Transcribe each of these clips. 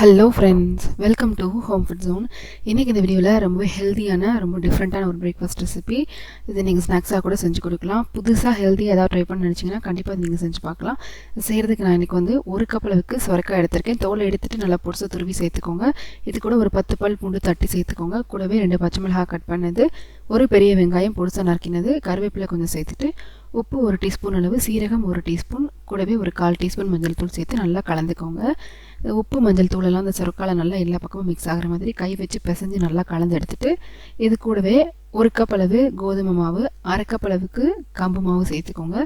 Hello friends welcome to home food zone இன்றைக்கி இந்த வீடியோவில் ரொம்ப ஹெல்த்தியான ரொம்ப டிஃப்ரெண்ட்டான ஒரு பிரேக்ஃபாஸ்ட் ரெசிபி இது நீங்கள் ஸ்நாக்ஸாக கூட செஞ்சு கொடுக்கலாம். புதுசாக ஹெல்த்தியாக ஏதாவது ட்ரை பண்ண நினச்சிங்கன்னா கண்டிப்பாக நீங்கள் செஞ்சு பார்க்கலாம். செய்கிறதுக்கு நான் இன்றைக்கி வந்து ஒரு கப் அளவுக்கு சுரக்காய் எடுத்திருக்கேன். தோலை எடுத்துகிட்டு நல்லா பொடிசை துருவி சேர்த்துக்கோங்க. இது கூட ஒரு பத்து பல் பூண்டு தட்டி சேர்த்துக்கோங்க. கூடவே ரெண்டு பச்சை மிளகாய் கட் பண்ணது ஒரு பெரிய வெங்காயம் பொடிசாக நறுக்கினது கருவேப்பிலை கொஞ்சம் சேர்த்துட்டு உப்பு ஒரு டீஸ்பூன் அளவு சீரகம் ஒரு டீஸ்பூன் கூடவே ஒரு கால் டீஸ்பூன் மஞ்சள் தூள் சேர்த்து நல்லா கலந்துக்கோங்க. உப்பு மஞ்சள் தூளெல்லாம் அந்த சொரக்கால நல்லா எல்லா பக்கமும் மிக்ஸ் ஆகிற மாதிரி கை வச்சு பிசைஞ்சு நல்லா கலந்து எடுத்துட்டு இது கூடவே ஒரு கப் அளவு கோதுமை மாவு அரை கப் அளவுக்கு கம்பு மாவு சேர்த்துக்கோங்க.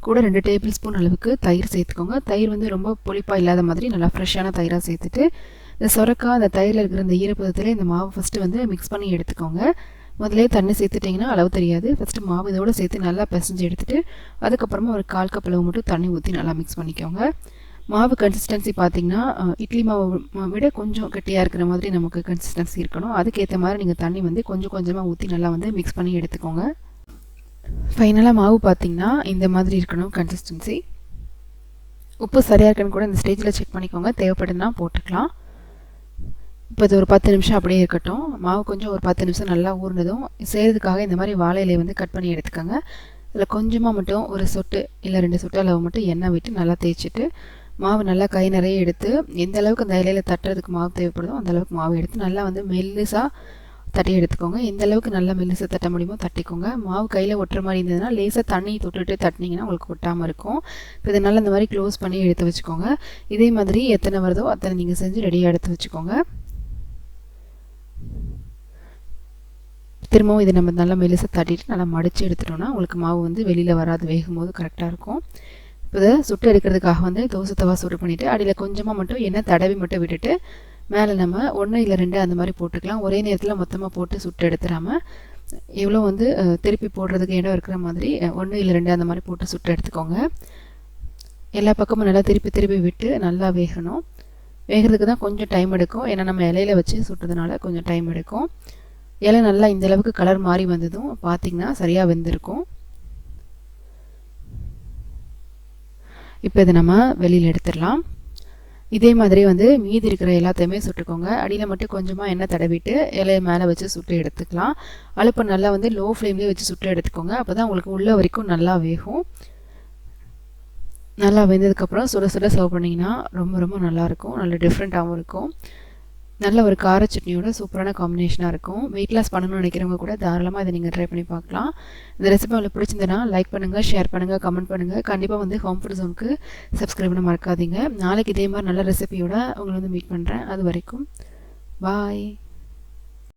கூட ரெண்டு டேபிள் ஸ்பூன் அளவுக்கு தயிர் சேர்த்துக்கோங்க. தயிர் வந்து ரொம்ப புளிப்பாக இல்லாத மாதிரி நல்லா ஃப்ரெஷ்ஷான தயிராக சேர்த்துட்டு இந்த சொரக்காய் அந்த தயிரில் இருக்கிற இந்த ஈரப்பதத்தில் இந்த மாவு ஃபஸ்ட்டு வந்து மிக்ஸ் பண்ணி எடுத்துக்கோங்க. முதலே தண்ணி சேர்த்துட்டிங்கன்னா அளவு தெரியாது. ஃபஸ்ட்டு மாவு இதோடு சேர்த்து நல்லா பிசைஞ்சு எடுத்துகிட்டு அதுக்கப்புறமா ஒரு கால் கப் அளவு மட்டும் தண்ணி ஊற்றி நல்லா மிக்ஸ் பண்ணிக்கோங்க. மாவு கன்சிஸ்டன்சி பார்த்திங்கன்னா இட்லி மாவு விட கொஞ்சம் கெட்டியாக இருக்கிற மாதிரி நமக்கு கன்சிஸ்டன்சி இருக்கணும். அதுக்கேற்ற மாதிரி நீங்கள் தண்ணி வந்து கொஞ்சம் கொஞ்சமாக ஊற்றி நல்லா வந்து மிக்ஸ் பண்ணி எடுத்துக்கோங்க. ஃபைனலாக மாவு பார்த்திங்கன்னா இந்த மாதிரி இருக்கணும் கன்சிஸ்டன்சி உப்பு சரியாக இருக்குன்னு கூட இந்த ஸ்டேஜில் செக் பண்ணிக்கோங்க. தேவைப்படுதுன்னா போட்டுக்கலாம். இப்போ இது ஒரு பத்து நிமிஷம் அப்படியே இருக்கட்டும். மாவு கொஞ்சம் ஒரு பத்து நிமிஷம் நல்லா ஊர்னதும் செய்கிறதுக்காக இந்த மாதிரி வாழை இலையை வந்து கட் பண்ணி எடுத்துக்கோங்க. இதில் கொஞ்சமாக மட்டும் ஒரு சொட்டு இல்லை ரெண்டு சொட்டு அளவு மட்டும் எண்ணெய் விட்டு நல்லா தேய்ச்சிட்டு மாவு நல்லா கை நிறைய எடுத்து எந்த அளவுக்கு அந்த இலையில் தட்டுறதுக்கு மாவு தேவைப்படுதோ அந்த அளவுக்கு மாவு எடுத்து நல்லா வந்து மெல்லுசாக தட்டி எடுத்துக்கோங்க. எந்த அளவுக்கு நல்லா மெல்லுசாக தட்ட முடியுமோ தட்டிக்கோங்க. மாவு கையில் ஒட்டுற மாதிரி இருந்ததுன்னா லேசாக தண்ணி தொட்டுட்டு தட்டினீங்கன்னா உங்களுக்கு ஒட்டாமல் இருக்கும். இப்போ இதனால் இந்த மாதிரி க்ளோஸ் பண்ணி எடுத்து வச்சுக்கோங்க. இதே மாதிரி எத்தனை வருதோ அத்தனை நீங்கள் செஞ்சு ரெடியாக எடுத்து வச்சுக்கோங்க. திரும்பவும் இதை நம்ம நல்லா மெலிசை தட்டிட்டு நல்லா மடித்து எடுத்துட்டோம்னா உங்களுக்கு மாவு வந்து வெளியில் வராது வேகும் போது கரெக்டாக இருக்கும். இதை சுட்டு எடுக்கிறதுக்காக வந்து தோசை தவா சுடு பண்ணிவிட்டு அடியில் கொஞ்சமாக மட்டும் எண்ணெய் தடவி மட்டும் விட்டுட்டு மேலே நம்ம ஒன்று இல்லை ரெண்டு அந்த மாதிரி போட்டுக்கலாம். ஒரே நேரத்தில் மொத்தமாக போட்டு சுட்டு எடுத்துடாமல் எவ்வளோ வந்து திருப்பி போடுறதுக்கு இடம் இருக்கிற மாதிரி ஒன்று இல்லை ரெண்டு அந்த மாதிரி போட்டு சுட்டு எடுத்துக்கோங்க. எல்லா பக்கமும் நல்லா திருப்பி திருப்பி விட்டு நல்லா வேகணும். வேகிறதுக்கு தான் கொஞ்சம் டைம் எடுக்கும். ஏன்னா நம்ம இலையில வச்சு சுட்டுறதுனால கொஞ்சம் டைம் எடுக்கும். இலை நல்லா இந்தளவுக்கு கலர் மாறி வந்ததும் பார்த்திங்கன்னா சரியாக வெந்திருக்கும். இப்போ இதை நம்ம வெளியில் எடுத்துடலாம். இதே மாதிரி வந்து மீதி இருக்கிற எல்லாத்தையுமே சுட்டுக்கோங்க. அடியில் மட்டும் கொஞ்சமாக எண்ணெய் தடவிட்டு இலையை மேலே வச்சு சுட்டு எடுத்துக்கலாம். அழுப்பு நல்லா வந்து லோ ஃப்ளேம்லேயே வச்சு சுட்டு எடுத்துக்கோங்க. அப்போ தான் உங்களுக்கு உள்ள வரைக்கும் நல்லா வேகும். நல்லா வெந்ததுக்கப்புறம் சுட சுட சர்வ் பண்ணிங்கன்னா ரொம்ப ரொம்ப நல்லாயிருக்கும் நல்ல டிஃப்ரெண்ட்டாகவும் இருக்கும். நல்ல ஒரு கார சட்னியோட சூப்பரான காம்பினேஷனாக இருக்கும். வெயிட் லாஸ் பண்ணணும்னு நினைக்கிறவங்க கூட தாராளமாக இதை நீங்கள் ட்ரை பண்ணி பார்க்கலாம். இந்த ரெசிபி உங்களுக்கு பிடிச்சிருந்தனா லைக் பண்ணுங்கள் ஷேர் பண்ணுங்கள் கமெண்ட் பண்ணுங்கள் கண்டிப்பாக வந்து ஹோம் ஃபுட் ஜோனுக்கு சப்ஸ்கிரைப் பண்ண மறக்காதீங்க. நாளைக்கு இதே மாதிரி நல்ல ரெசிபியோட உங்களை வந்து மீட் பண்ணுறேன் அது வரைக்கும் பாய்